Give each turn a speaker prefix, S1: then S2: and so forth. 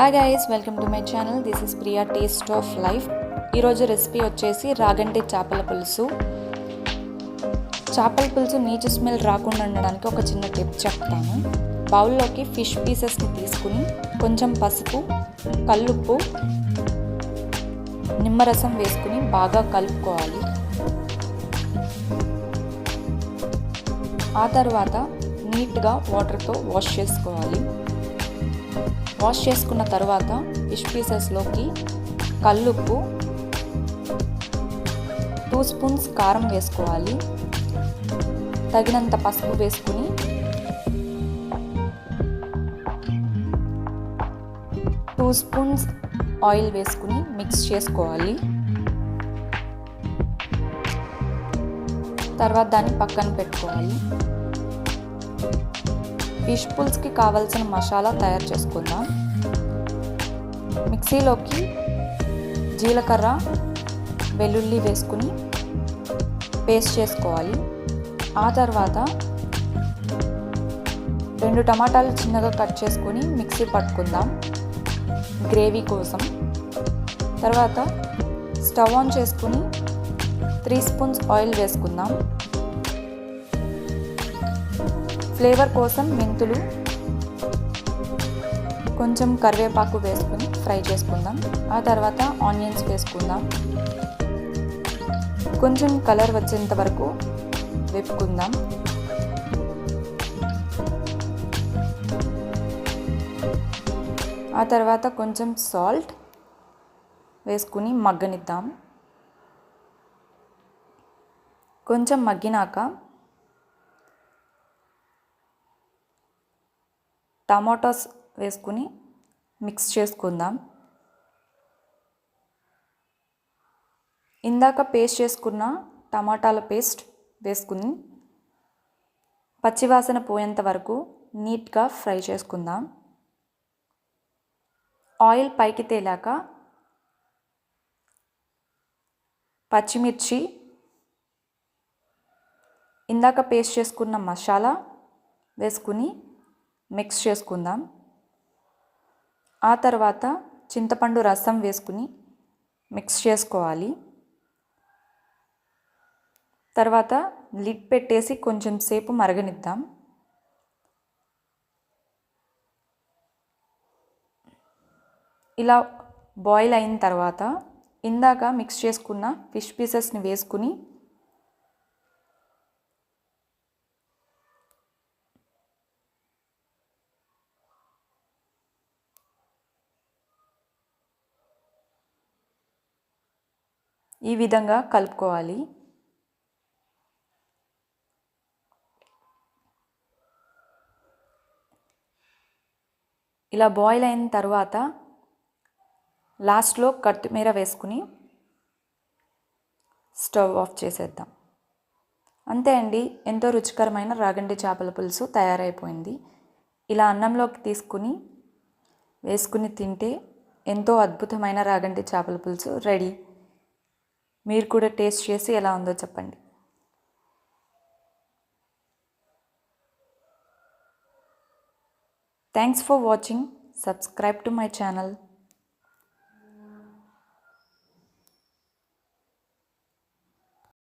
S1: Hi guys welcome to my channel this is Priya taste of life ఈరోజు recipe వచ్చేసి రాగంటి చేపల పులుసు. చేపల పులుసు నీచు స్మెల్ రాకుండా ఉండడానికి ఒక చిన్న టిప్ చెప్తాను. బౌల్లోకి ఫిష్ పీసెస్ని తీసుకుని కొంచెం పసుపు కల్లుప్పు నిమ్మరసం వేసుకుని బాగా కలుపుకోవాలి. ఆ తర్వాత నీట్గా వాటర్తో వాష్ చేసుకోవాలి. వాష్ చేసుకున్న తర్వాత ఫిష్ పీసెస్లోకి కల్లుప్పు టూ స్పూన్స్ కారం వేసుకోవాలి. తగినంత పసుపు వేసుకుని టూ స్పూన్స్ ఆయిల్ వేసుకుని మిక్స్ చేసుకోవాలి. తర్వాత దాన్ని పక్కన పెట్టుకోవాలి. ఫిష్ పుల్స్కి కావాల్సిన మసాలా తయారు చేసుకుందాం. మిక్సీలోకి జీలకర్ర వెల్లుల్లి వేసుకుని పేస్ట్ చేసుకోవాలి. ఆ తర్వాత రెండు టమాటాలు చిన్నగా కట్ చేసుకొని మిక్సీ పట్టుకుందాం. గ్రేవీ కోసం. తర్వాత స్టవ్ ఆన్ చేసుకుని త్రీ స్పూన్స్ ఆయిల్ వేసుకుందాం. ఫ్లేవర్ కోసం మెంతులు కొంచెం కరివేపాకు వేసుకుని ఫ్రై చేసుకుందాం. ఆ తర్వాత ఆనియన్స్ వేసుకుందాం. కొంచెం కలర్ వచ్చేంత వరకు వేపుకుందాం. ఆ తర్వాత కొంచెం సాల్ట్ వేసుకుని మగ్గనిద్దాం. కొంచెం మగ్గినాక టమాటోస్ వేసుకుని మిక్స్ చేసుకుందాం. ఇందాక పేస్ట్ చేసుకున్న టమాటాల పేస్ట్ వేసుకుని పచ్చివాసన పోయేంత వరకు నీట్గా ఫ్రై చేసుకుందాం. ఆయిల్ పైకి తేలాక పచ్చిమిర్చి ఇందాక పేస్ట్ చేసుకున్న మసాలా వేసుకుని మిక్స్ చేసుకుందాం. ఆ తర్వాత చింతపండు రసం వేసుకుని మిక్స్ చేసుకోవాలి. తర్వాత లిడ్ పెట్టేసి కొంచెం సేపు మరగనిద్దాం. ఇలా బాయిల్ అయిన తర్వాత ఇందాక మిక్స్ చేసుకున్న ఫిష్ పీసెస్ని వేసుకుని ఈ విధంగా కలుపుకోవాలి. ఇలా బాయిల్ అయిన తర్వాత లాస్ట్లో కొత్తిమీర వేసుకుని స్టవ్ ఆఫ్ చేసేద్దాం. అంతే అండి ఎంతో రుచికరమైన రాగండి చేపల పులుసు తయారైపోయింది. ఇలా అన్నంలోకి తీసుకుని వేసుకుని తింటే ఎంతో అద్భుతమైన రాగండి చేపల పులుసు రెడీ. మీరు కూడా టేస్ట్ చేసి ఎలా ఉందో చెప్పండి. Thanks for watching subscribe to my channel